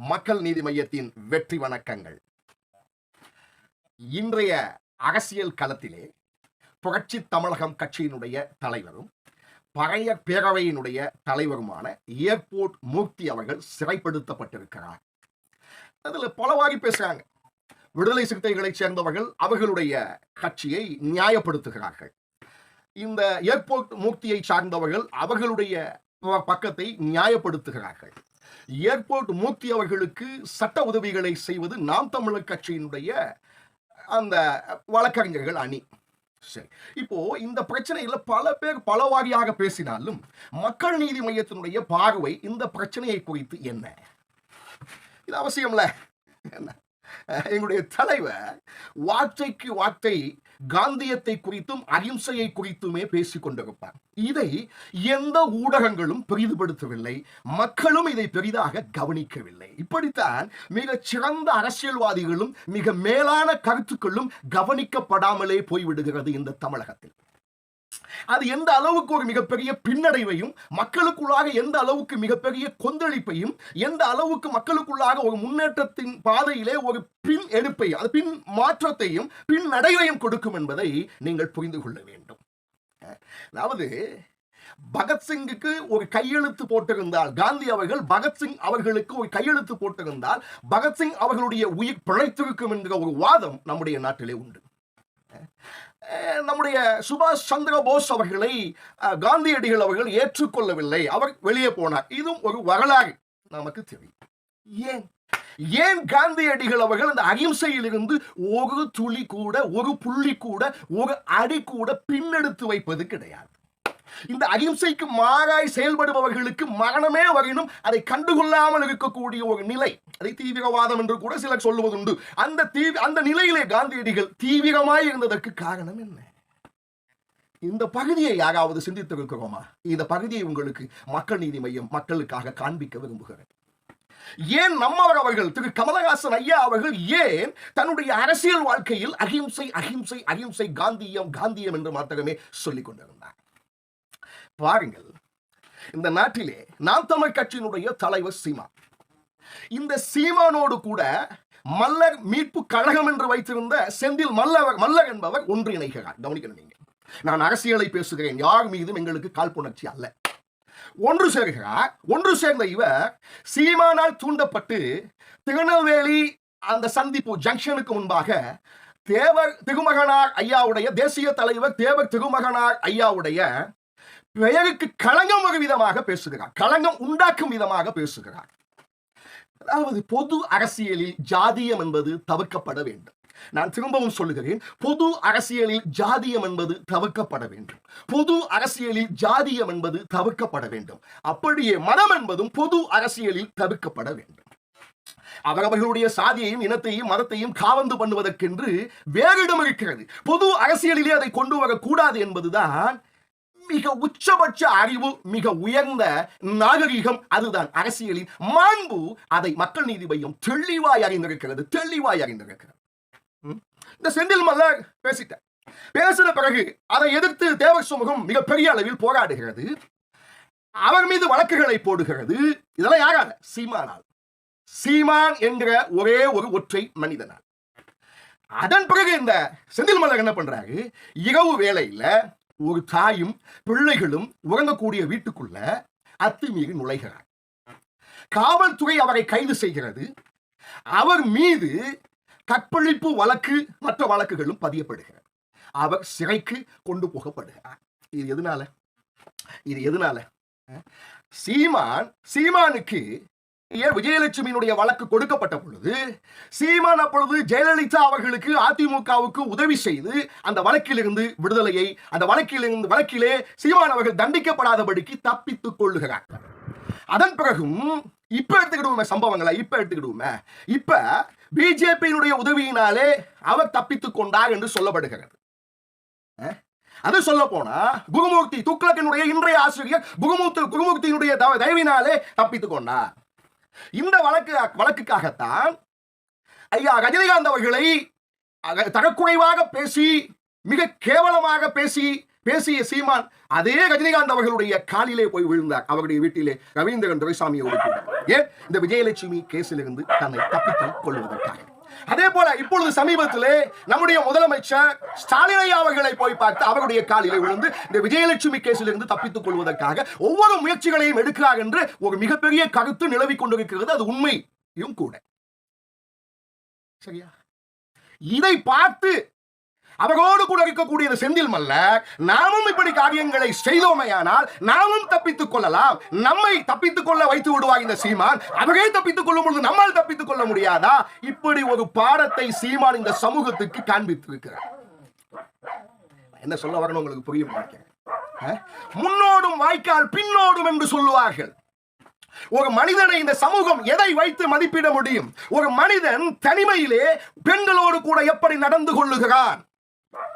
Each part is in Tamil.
மக்கள் நீதி மையத்தின் வெற்றி வணக்கங்கள். இன்றைய அரசியல் களத்திலே புரட்சி தமிழகம் கட்சியினுடைய தலைவரும் பழைய பேரவையினுடைய தலைவருமான ஏர்போர்ட் மூர்த்தி அவர்கள் சிறைப்படுத்தப்பட்டிருக்கிறார். அதில் பலவாரி பேசுகிறாங்க விடுதலை சிறுத்தைகளைச் சேர்ந்தவர்கள் அவர்களுடைய கட்சியை நியாயப்படுத்துகிறார்கள். இந்த ஏர்போர்ட் மூர்த்தியை சார்ந்தவர்கள் அவர்களுடைய ப- பக்கத்தை நியாயப்படுத்துகிறார்கள். ஏர்போர்ட் மூர்த்தி அவர்களுக்கு சட்ட உதவிகளை செய்வது நாம் தமிழர் கட்சியினுடைய அந்த வழக்கறிஞர்கள் அணி. சரி. இப்போ இந்த பிரச்சனையில பல பேர் பல வாரியாக பேசினாலும் மக்கள் நீதி மையத்தினுடைய பார்வை இந்த பிரச்சனையை குறித்து என்ன? இது அவசியம்ல. என்ன? எங்களுடைய தலைவர் வார்த்தைக்கு வார்த்தை காந்தியத்தை குறித்தும் அகிம்சையை குறித்துமே பேசிக் கொண்டிருப்பார். இதை எந்த ஊடகங்களும் பெரிதுபடுத்தவில்லை. மக்களும் இதை பெரிதாக கவனிக்கவில்லை. இப்படித்தான் மிக சிறந்த அரசியல்வாதிகளும் மிக மேலான கருத்துக்களும் கவனிக்கப்படாமலே போய்விடுகிறது இந்த தமிழகத்தில். அது எந்த அளவுக்கு ஒரு மிகப்பெரிய பின்னடைவையும் மக்களுக்குள்ளாக எந்த அளவுக்கு மிகப்பெரிய கொந்தளிப்பையும் எந்த அளவுக்கு மக்களுக்குள்ளாக ஒரு முன்னேற்றத்தின் பாதையிலே ஒரு பின் எடுப்பை அது பின் மாற்றத்தையும் பின் நடைவையும் கொடுக்கும் என்பதை நீங்கள் புரிந்து கொள்ள வேண்டும். அதாவது பகத்சிங்குக்கு ஒரு கையெழுத்து போட்டிருந்தால் காந்தி அவர்கள் பகத்சிங் அவர்களுக்கு ஒரு கையெழுத்து போட்டிருந்தால் பகத்சிங் அவர்களுடைய உயிர் பிழைத்திருக்கும் என்கிற ஒரு வாதம் நம்முடைய நாட்டிலே உண்டு. நம்முடைய சுபாஷ் சந்திர போஸ் அவர்களை காந்தியடிகள் அவர்கள் ஏற்றுக்கொள்ளவில்லை. அவர் வெளியே போனார். இதுவும் ஒரு வரலாறு நமக்கு தெரியும். ஏன்? ஏன் காந்தியடிகள் அவர்கள் அந்த அகிம்சையிலிருந்து ஒரு துளி கூட ஒரு புள்ளி கூட ஒரு அடி கூட பின்னெடுத்து வைப்பது கிடையாது? இந்த அகிம்சைக்கு மாறாய் செயல்படுபவர்களுக்கு மரணமே வரினும் அதை கண்டுகொள்ளாமல் இருக்கக்கூடிய ஒரு நிலை. அதை தீவிரவாதம் என்று கூட சிலர் சொல்லுவதுண்டு. அந்த தீவி அந்த நிலையிலே காந்தியடிகள் தீவிரமாய் இருந்ததற்கு காரணம் என்ன? இந்த பகுதியை யாராவது சிந்தித்திருக்கிறோமா? இந்த பகுதியை உங்களுக்கு மக்கள் நீதி மையம் மக்களுக்காக காண்பிக்க விரும்புகிறேன். ஏன் நம்மவர் அவர்கள் திரு. கமலஹாசன் ஐயா அவர்கள் ஏன் தன்னுடைய அரசியல் வாழ்க்கையில் அகிம்சை அகிம்சை அகிம்சை காந்தியம் காந்தியம் என்று மாத்திரமே சொல்லிக் கொண்டிருந்தார்? பாருங்கள் இந்த நாட்டிலே நாம் தமிழ் கட்சியினுடைய தலைவர் சீமா. இந்த சீமானோடு கூட மல்லர் மீட்பு கழகம் என்று வைத்திருந்த செந்தில் மல்லவர் மல்லர் என்பவர் ஒன்றிணைகிறார். கவனிக்கணும் நீங்க. நான் அரசியலை பேசுகிறேன். யார் மீதும் எங்களுக்கு காழ்ப்புணர்ச்சி அல்ல. ஒன்று சேர்கிறார். ஒன்று சேர்ந்த இவர் சீமானால் தூண்டப்பட்டு திருநெல்வேலி அந்த சந்திப்பு ஜங்ஷனுக்கு முன்பாக தேவர் திருமகனார் ஐயாவுடைய தேசிய தலைவர் தேவர் திருமகனார் ஐயாவுடைய பெயருக்கு களங்கம் ஒரு விதமாக பேசுகிறார். களங்கம் உண்டாக்கும் விதமாக பேசுகிறார். அதாவது பொது அரசியலில் ஜாதியம் என்பது தவிர்க்கப்பட வேண்டும். நான் திரும்பவும் சொல்லுகிறேன் பொது அரசியலில் ஜாதியம் என்பது தவிர்க்கப்பட வேண்டும். பொது அரசியலில் ஜாதியம் என்பது தவிர்க்கப்பட வேண்டும். அப்படியே மதம் என்பதும் பொது அரசியலில் தவிர்க்கப்பட வேண்டும். அவரவர்களுடைய சாதியையும் இனத்தையும் மதத்தையும் காவந்து பண்ணுவதற்கென்று வேறு இடம் இருக்கிறது. பொது அரசியலிலே அதை கொண்டு வரக்கூடாது என்பதுதான் மிக உச்சபட்ச அறிவு மிக உயர்ந்த நாகரிகம் அதுதான். அரசியலின் மாண்பு அதை மக்கள் நீதி மையம் தெளிவாய் அறிந்திருக்கிறது தெளிவாய் அறிந்திருக்கிறது. இந்த செந்தில் மல்லர் பேசிட்டார். பேசின பிறகு அதை எதிர்த்து தேவர் சமூகம் மிகப்பெரிய அளவில் போராடுகிறது. அவர் மீது வழக்குகளை போடுகிறது. இதெல்லாம் யாரால? சீமானால். சீமான் என்கிற ஒரே ஒரு ஒற்றை மனிதனால். அதன் பிறகு இந்த செந்தில் மல்லர் என்ன பண்றாரு? இரவு வேலையில் ஒரு தாயும் பிள்ளைகளும் உறங்கக்கூடிய வீட்டுக்குள்ள அத்துமீறி நுழைகிறார். காவல்துறை அவரை கைது செய்கிறது. அவர் மீது கற்பழிப்பு வழக்கு மற்ற வழக்குகளும் பதியப்படுகிறது. அவர் சிறைக்கு கொண்டு போகப்படுகிறார். இது எதனால? இது எதனால? சீமான் சீமானுக்கு விஜயலட்சுமியினுடைய வழக்கு கொடுக்கப்பட்ட பொழுது சீமான் அப்பொழுது ஜெயலலிதா அவர்களுக்கு அதிமுகவுக்கு உதவி செய்து அந்த வழக்கிலிருந்து விடுதலையை அந்த வழக்கிலிருந்து வழக்கிலே சீமான் அவர்கள் தண்டிக்கப்படாதபடிக்கு தப்பித்துக் கொள்ளுகிறார். அதன் பிறகும் இப்ப எடுத்துக்கிடுவோமே சம்பவங்களை இப்ப எடுத்துக்கிடுவோமே. இப்ப பிஜேபியினுடைய உதவியினாலே அவர் தப்பித்துக் கொண்டார் என்று சொல்லப்படுகிறது. அஹ்? அது சொல்ல போனா குருமூர்த்தி துக்ளக்கினுடைய இன்றைய ஆசிரியர் குருமூர்த்தி குருமூர்த்தியினுடைய தவ- தயவினாலே தப்பித்துக் கொண்டார். இந்த வழக்கு வழக்குக்காகத்தான் ஐயா ரஜினிகாந்த் அவர்களை தரக்குறைவாக பேசி மிக கேவலமாக பேசி பேசிய சீமான் அதே ரஜினிகாந்த் அவர்களுடைய காலிலே போய் விழுந்தார். அவருடைய வீட்டிலே ரவீந்திரன் துரைசாமியை கூட ஏன்? இந்த விஜயலட்சுமி கேஸிலிருந்து தன்னை தப்பித்துக் கொள்வதற்காக. அதே போல இப்பொழுது சமீபத்திலே நம்முடைய முதலமைச்சர் ஸ்டாலின் ஐயா அவர்களை போய் பார்த்து அவருடைய காலிலே விழுந்து இந்த விஜயலட்சுமி கேஸிலிருந்து தப்பித்துக் கொள்வதற்காக ஒவ்வொரு முயற்சிகளையும் எடுக்கிறார் என்று ஒரு மிகப்பெரிய கருத்து நிலவிக் கொண்டிருக்கிறது. அது உண்மையும் கூட. சரியா? இதை பார்த்து அவரோடு கூட இருக்கக்கூடிய செந்தில் மல்ல நாமும் இப்படி காரியங்களை செய்தோமையானால் நாமும் தப்பித்துக் கொள்ளலாம். நம்மை தப்பித்துக் கொள்ள வைத்து விடுவார் இந்த சீமான். அவரே தப்பித்துக் கொள்ளும் பொழுது நம்மால் தப்பித்துக் கொள்ள முடியாதா? இப்படி ஒரு பாடத்தை சீமான் இந்த சமூகத்துக்கு காண்பித்திருக்கிறார். என்ன சொல்ல வரணும் உங்களுக்கு புரியும் நினைக்கிறேன். முன்னோடும் வாய்க்கால் பின்னோடும் என்று சொல்லுவார்கள். ஒரு மனிதனை இந்த சமூகம் எதை வைத்து மதிப்பிட முடியும்? ஒரு மனிதன் தனிமையிலே பெண்களோடு கூட எப்படி நடந்து கொள்ளுகிறான்?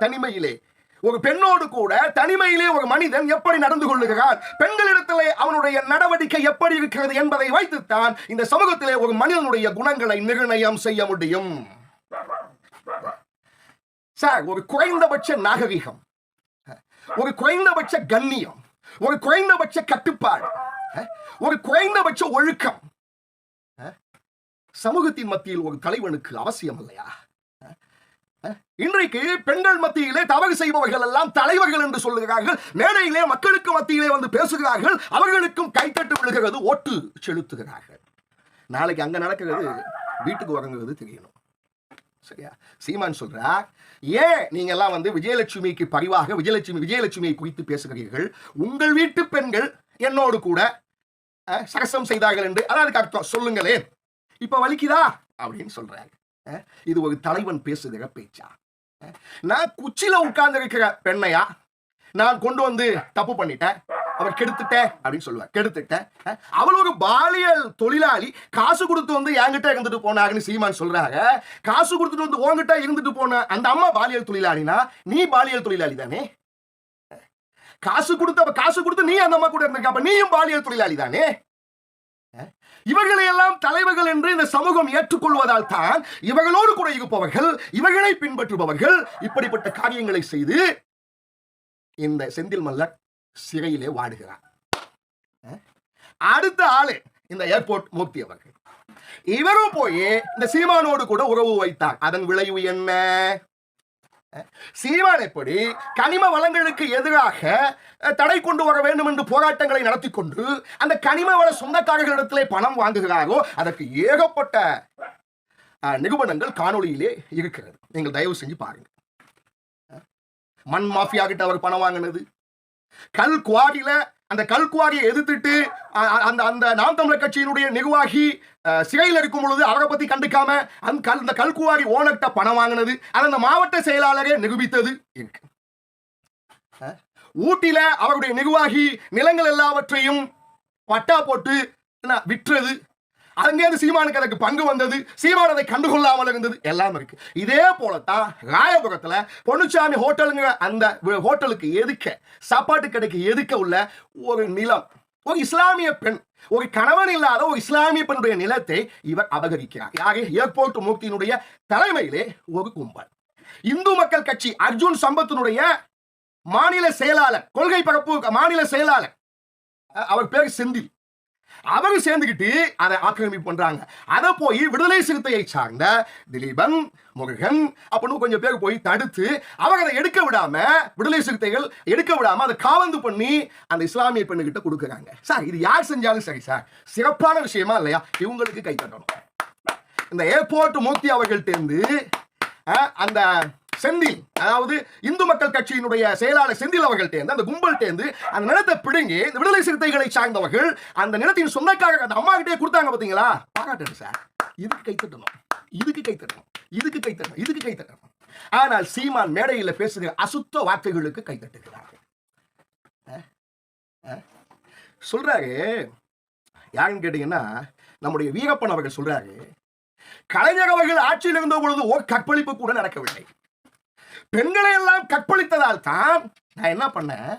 தனிமையிலே. ஒரு பெண்ணோடு கூட தனிமையிலே ஒரு மனிதன் எப்படி நடந்து கொள்ளுகிறான்? பெண்களிடத்திலே அவனுடைய நடவடிக்கை எப்படி இருக்கிறது என்பதை வைத்துத்தான் இந்த சமூகத்திலே ஒரு மனிதனுடைய குணங்களை நிர்ணயம் செய்ய முடியும். சார் ஒரு குறைந்தபட்ச நாகரிகம். ஒரு குறைந்தபட்ச கண்ணியம். ஒரு குறைந்தபட்ச கட்டுப்பாடு. ஒரு குறைந்தபட்ச ஒழுக்கம். சமூகத்தின் மத்தியில் ஒரு தலைவனுக்கு அவசியம் இல்லையா? இன்றைக்கு பெண்கள் மத்தியிலே தவறு செய்பவர்கள் எல்லாம் தலைவர்கள் என்று சொல்லுகிறார்கள். மேடையிலே மக்களுக்கு மத்தியிலே வந்து பேசுகிறார்கள். அவர்களுக்கும் கைத்தட்டு விழுகிறது ஓட்டு செலுத்துகிறார்கள். நாளைக்கு அங்க நடக்கிறது வீட்டுக்கு வரங்கிறது தெரியணும். சரியா? சீமான் சொல்றார் ஏன் நீங்க எல்லாம் வந்து விஜயலட்சுமிக்கு பரிவாக விஜயலட்சுமி விஜயலட்சுமியை குறித்து பேசுகிறீர்கள்? உங்கள் வீட்டு பெண்கள் என்னோடு கூட சகசம் செய்தார்கள் என்று. அதாவது அர்த்தம். சொல்லுங்களேன். இப்ப வலிக்குதா? அப்படின்னு சொல்றாங்க இது ஒரு தலைவன் பேசுகிற பேச்சா? நான் குச்சில உட்கார்ந்து இருக்கிற பெண்ணையா? நான் கொண்டு வந்து தப்பு பண்ணிட்டேன். அவர் கெடுத்துட்டேன் அப்படின்னு சொல்லுவார். கெடுத்துட்டேன். அவள் ஒரு பாலியல் தொழிலாளி. காசு கொடுத்து வந்து என்கிட்ட இருந்துட்டு போனாங்கன்னு சீமான் சொல்றாங்க காசு கொடுத்துட்டு வந்து உன்கிட்ட இருந்துட்டு போன அந்த அம்மா பாலியல் தொழிலாளினா நீ பாலியல் தொழிலாளி தானே? காசு கொடுத்து அவ காசு கொடுத்து நீ அந்த அம்மா கூட இருந்திருக்க அப்ப நீயும் பாலியல் தொழிலாளி தானே? இவர்களை எல்லாம் தலைவர்கள் என்று இந்த சமூகம் ஏற்றுக்கொள்வதால் தான் இவர்களோடு கூட இருப்பவர்கள் இவர்களை பின்பற்றுபவர்கள் இப்படிப்பட்ட காரியங்களை செய்து இந்த செந்தில் மல்லர் சிறையிலே வாடுகிறார். அடுத்த ஆளு இந்த ஏர்போர்ட் மூர்த்தி அவர்கள். இவரும் போய் இந்த சீமானோடு கூட உறவு வைத்தார். அதன் விளைவு என்ன? சீமான் எப்படி கனிம வளங்களுக்கு எதிராக தடை கொண்டு வர வேண்டும் என்று போராட்டங்களை நடத்தி கொண்டு அந்த கனிம வள சொந்தக்காரர்களிடத்திலே பணம் வாங்குகிறாரோ அதற்கு ஏகப்பட்ட அஹ், காணொலியிலே காணொளியிலே இருக்கிறது. நீங்கள் தயவு செஞ்சு பாருங்க. மண் மாஃபியா கிட்ட அவர் பணம் வாங்கினது. கல் குவாரியில அந்த கல்குவாரியை எதிர்த்துட்டு அ- அந்த அந்த நாம் தமிழர் கட்சியினுடைய நிர்வாகி அஹ், சிறையில் இருக்கும் பொழுது அவரை பத்தி கண்டுக்காம அந்த கல் இந்த கல்குவாரி ஓனர்கிட்ட பணம் வாங்கினது அது அந்த மாவட்ட செயலாளரே நிரூபித்தது இருக்கு. ஊட்டியில அவருடைய நிர்வாகி நிலங்கள் எல்லாவற்றையும் பட்டா போட்டு விற்றது. அங்கேருந்து சீமானுக்கு அதுக்கு பங்கு வந்தது. சீமான் அதை கண்டுகொள்ளாமல் இருந்தது. எல்லாம் இருக்கு. இதே போலத்தான் ராயபுரத்துல பொன்னுச்சாமி ஹோட்டலுங்கிற அந்த ஹோட்டலுக்கு எதுக்க சாப்பாட்டு கடைக்கு எதுக்க உள்ள ஒரு நிலம் ஒரு இஸ்லாமிய பெண் ஒரு கணவன் இல்லாத ஒரு இஸ்லாமிய பெண்ணுடைய நிலத்தை இவர் அபகரிக்கிறார். யாரே? ஏர்போர்ட் மூர்த்தியினுடைய தலைமையிலே ஒரு கும்பல். இந்து மக்கள் கட்சி அர்ஜுன் சம்பத்தினுடைய மாநில செயலாளர் கொள்கை பரப்பு மாநில செயலாளர். அவர் பேர் செந்தில். அவர் சேர்ந்துக்கிட்டு அதை ஆக்கிரமிப்பு பண்றாங்க. அதை போய் விடுதலை சிறுத்தையை சார்ந்த திலீபன் முருகன் அப்படின்னு கொஞ்சம் பேர் போய் தடுத்து அவங்க அதை எடுக்க விடாம விடுதலை சிறுத்தைகள் எடுக்க விடாம அதை காவந்து பண்ணி அந்த இஸ்லாமிய பெண்ணுகிட்ட கொடுக்குறாங்க. சார் இது யார் செஞ்சாலும் சரி சார். சிறப்பான விஷயமா இல்லையா? இவங்களுக்கு கை தட்டணும். இந்த ஏர்போர்ட் மூர்த்தி அவர்கள்ட்டேருந்து அந்த செந்தில் அதாவது இந்து மக்கள் கட்சியினுடைய செயலாளர் செந்தில் அவர்கள்ட்டேருந்து அந்த கும்பல்ட்டேருந்து அந்த நிலத்தை பிடுங்கி இந்த விடுதலை சிறுத்தைகளை சார்ந்தவர்கள் அந்த நிலத்தின் சொந்தக்காரங்க அந்த அம்மா கிட்டே கொடுத்தாங்க பார்த்தீங்களா பாராட்டுறேன் சார். இதுக்கு கை தட்டணும். இதுக்கு கை தட்டணும். இதுக்கு கை தட்டணும். இதுக்கு கை தட்டணும். ஆனால் சீமான் மேடையில் பேசுகிற அசுத்த வார்த்தைகளுக்கு கை தட்டுகிறார். சொல்றாரு. யாருன்னு கேட்டீங்கன்னா நம்முடைய வீரப்பன் அவர்கள் சொல்றாரு கலைஞர் அவர்கள் ஆட்சியில் இருந்த பொழுது ஓர் கற்பழிப்பு கூட நடக்கவில்லை. பெண்களை எல்லாம் கற்பழித்ததால் தான் நான் என்ன பண்ணேன்?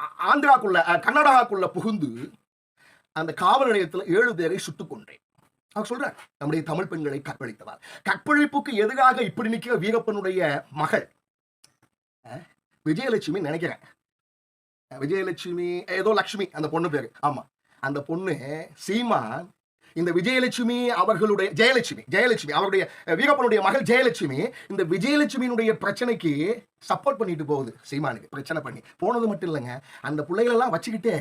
ஆ- ஆந்திராக்குள்ள கர்நாடகாக்குள்ள புகுந்து அந்த காவல் நிலையத்தில் ஏழு பேரை சுட்டுக்கொன்றேன் அவர் சொல்றார் நம்முடைய தமிழ் பெண்களை கற்பழித்ததால். கற்பழிப்புக்கு எதிராக இப்படி நிற்கிற வீரப்பனுடைய மகள் விஜயலட்சுமி நினைக்கிறேன். விஜயலட்சுமி ஏதோ லக்ஷ்மி அந்த பொண்ணு பேரு. ஆமா அந்த பொண்ணு சீமான் இந்த விஜயலட்சுமி அவர்களுடைய ஜெயலட்சுமி ஜெயலட்சுமி அவருடைய வீரப்பனுடைய மகள் ஜெயலட்சுமி இந்த விஜயலட்சுமியினுடைய பிரச்சனைக்கு சப்போர்ட் பண்ணிட்டு போகுது. சீமானுக்கு பிரச்சனை பண்ணி. போனது மட்டும் இல்லைங்க. அந்த பிள்ளைகளெல்லாம் வச்சுக்கிட்டே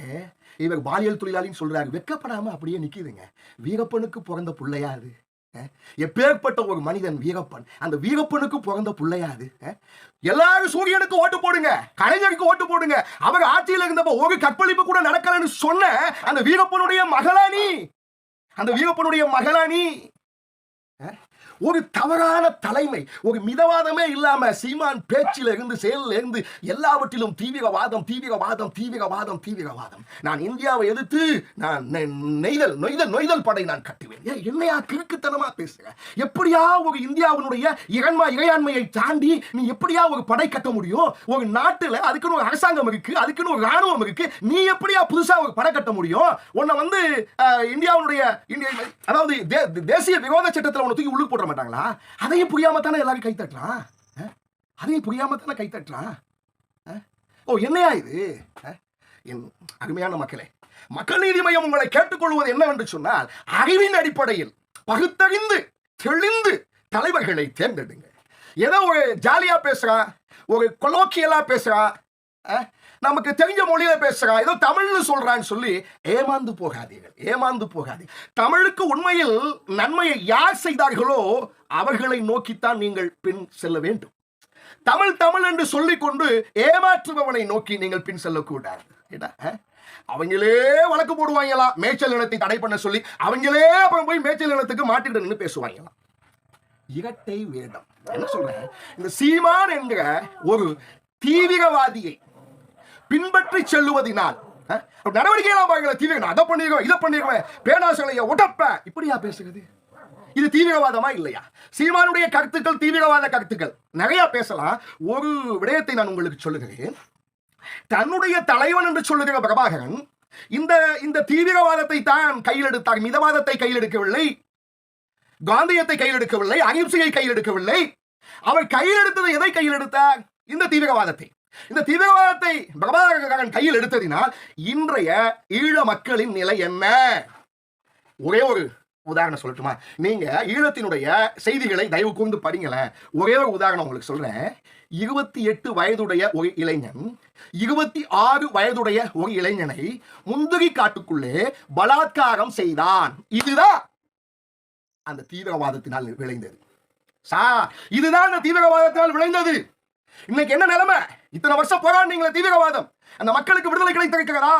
இவர் பாலியல் தொழிலாளின்னு சொல்றாரு. வெக்கப்படாம அப்படியே நிக்குதுங்க. வீரப்பனுக்கு பிறந்த பிள்ளையா அது? எப்பேற்பட்ட ஒரு மனிதன் வீரப்பன்? அந்த வீரப்பனுக்கு பிறந்த பிள்ளையா அது? எல்லாரும் சூரியனுக்கு ஓட்டு போடுங்க. கலைஞருக்கு ஓட்டு போடுங்க. அவர் ஆட்சியில் இருந்தப்ப ஒரு கற்பழிப்பு கூட நடக்கலன்னு சொன்ன அந்த வீரப்பனுடைய மகளா நீ? அந்த வீரப்பனுடைய மகளா நீ ஒரு தவறான தலைமை ஒரு மிதவாதமே இல்லாம சீமான் பேச்சில இருந்து செயலில் இருந்து எல்லாவற்றிலும் தீவிரவாதம் தீவிரவாதம் தீவிரவாதம் தீவிரவாதம். நான் இந்தியாவை எதிர்த்து நான் நெய்தல் நொய்தல் நொய்தல் படை நான் கட்டுவேன். ஏன் என்னையா கிறுக்குத்தனமா பேசுற? எப்படியா ஒரு இந்தியாவினுடைய இறைன்மா இறையாண்மையை தாண்டி நீ எப்படியா ஒரு படை கட்ட முடியும்? ஒரு நாட்டுல அதுக்குன்னு ஒரு அரசாங்கம் இருக்கு அதுக்குன்னு ஒரு ராணுவம் இருக்கு. நீ எப்படியா புதுசா ஒரு படை கட்ட முடியும்? உன்னை வந்து அஹ், இந்தியாவுடைய அதாவது தே- தேசிய விரோத சட்டத்தில் உன்னை தூக்கி உள்ளுக்கு போட மாட்டாங்களா? அதையும் புரியாம தானே எல்லாரும் கை தட்டுறான்? அதையும் புரியாம தானே கை தட்டுறான்? ஓ என்னையா இது? என் அருமையான மக்களே மக்கள் நீதி மையம் உங்களை கேட்டுக்கொள்வது என்னவென்று சொன்னால் அறிவின் அடிப்படையில் பகுத்தறிந்து தெளிந்து தலைவர்களை தேர்ந்தெடுங்க ஏதோ ஒரு ஜாலியா பேசுறான் ஒரு கொலோக்கியலா பேசுறான் நமக்கு தெரிஞ்ச மொழியில பேசுறான் ஏதோ தமிழ்னு சொல்றான்னு சொல்லி ஏமாந்து போகாதீர்கள். ஏமாந்து போகாதீர்கள் தமிழுக்கு உண்மையில் நன்மையை யார் செய்தார்களோ அவர்களை நோக்கித்தான் நீங்கள் பின் செல்ல வேண்டும். தமிழ் தமிழ் என்று சொல்லிக்கொண்டு ஏமாற்றுபவனை நோக்கி நீங்கள் பின் செல்லக்கூடாது. அவங்களே வழக்கு போடுவாங்களா? மேய்ச்சல் நிலத்தை தடை பண்ண சொல்லி அவங்களே அப்புறம் போய் மேய்ச்சல் நிலத்துக்கு மாட்டிட்டு நின்று பேசுவாங்களாம் இரட்டை வேடம் என்ன சொல்றேன் இந்த சீமான் என்கிற ஒரு தீவிரவாதியை பின்பற்றி செல்லுவதினால். நடவடிக்கையெல்லாம் தீவிரம் அதை பண்ணிருக்கோம் இதை பண்ணிருக்கேன் பேனாசலைய உடப்ப. இப்படியா பேசுகிறது இது தீவிரவாதமா இல்லையா? சீமானுடைய கருத்துக்கள் தீவிரவாத கருத்துக்கள். நிறைய பேசலாம். ஒரு விடயத்தை நான் உங்களுக்கு சொல்லுகிறேன். தன்னுடைய தலைவன் என்று சொல்லுகிற பிரபாகரன் இந்த இந்த தீவிரவாதத்தை தான் கையில் எடுத்தார். மிதவாதத்தை கையில் எடுக்கவில்லை. காந்தியத்தை கையில் எடுக்கவில்லை. அகிம்சையை கையில் எடுக்கவில்லை. அவர் கையில் எடுத்தது எதை கையில் எடுத்தார்? இந்த தீவிரவாதத்தை. இந்த தீவிரவாதத்தை பிரபாகரன் கையில் எடுத்ததினால் இன்றைய ஈழ மக்களின் நிலை என்ன? ஒரே ஒரு உதாரணம் சொல்லட்டுமா? நீங்க ஈழத்தினுடைய செய்திகளை தயவு கூர்ந்து படிங்களேன். ஒரே ஒரு உதாரணம் உங்களுக்கு சொல்றேன். இருபத்தி எட்டு வயதுடைய ஒரு இளைஞன் இருபத்தி ஆறு வயதுடைய ஒரு இளைஞனை முந்திரி காட்டுக்குள்ளே பலாத்காரம் செய்தான். இதுதான் அந்த தீவிரவாதத்தினால் விளைந்தது. சார் இதுதான் அந்த தீவிரவாதத்தினால் விளைந்தது. இன்னைக்கு என்ன நிலைமை? இத்தனை வருஷம் போராடினீங்களே தீவிரவாதம். அந்த மக்களுக்கு விடுதலை கிடைத்திருக்கிறதா?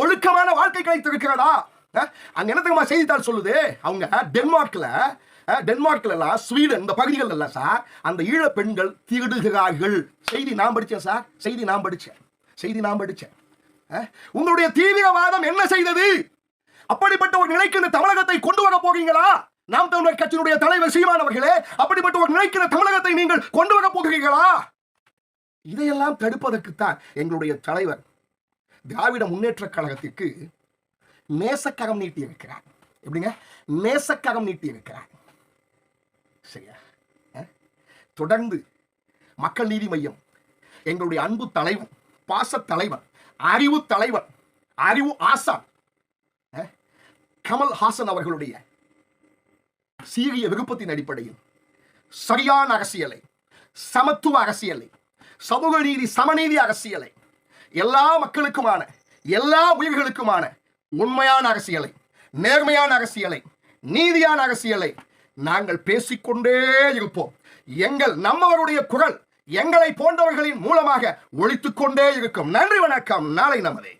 ஒழுக்கமான வாழ்க்கை கிடைத்திருக்கிறதா? அங்க என்ன தெரியுமா செய்தித்தாள் சொல்லுது? அவங்க டென்மார்க்ல டென்மார்க்ல எல்லாம் ஸ்வீடன் இந்த பகுதிகள் எல்லாம் சார் அந்த ஈழ பெண்கள் திருடுகிறார்கள். செய்தி நான் படிச்சேன் சார் செய்தி நான் படிச்சேன் செய்தி நான் படிச்சேன். உங்களுடைய தீவிரவாதம் என்ன செய்தது? அப்படிப்பட்ட ஒரு நிலைக்கு இந்த தமிழகத்தை கொண்டு வர போகிறீங்களா நாம் தமிழர் கட்சியினுடைய தலைவர் சீமான் அவர்களே அப்படிப்பட்ட ஒரு நினைக்கிற தமிழகத்தை நீங்கள் கொண்டு வர போகிறீர்களா? இதையெல்லாம் தடுப்பதற்குத்தான் எங்களுடைய தலைவர் திராவிட முன்னேற்ற கழகத்திற்கு நேசக்கரம் நீட்டி இருக்கிறார் எப்படிங்க? நேசக்கரம் நீட்டி இருக்கிறார் சரியா தொடர்ந்து மக்கள் நீதி மையம் எங்களுடைய அன்பு தலைவன் பாச தலைவன் அறிவு தலைவன் அறிவு ஆசான் கமல் ஹாசன் அவர்களுடைய சீரிய விருப்பத்தின் அடிப்படையில். சரியான அரசியலை சமத்துவ அரசியலை சமூக நீதி சமநீதி அரசியலை எல்லா மக்களுக்குமான எல்லா உயிர்களுக்குமான உண்மையான அரசியலை நேர்மையான அரசியலை நீதியான அரசியலை நாங்கள் பேசிக்கொண்டே இருப்போம். எங்கள் நம்மவருடைய குரல் எங்களை போன்றவர்களின் மூலமாக ஒழித்துக் கொண்டே இருக்கும். நன்றி வணக்கம். நாளை நமதே.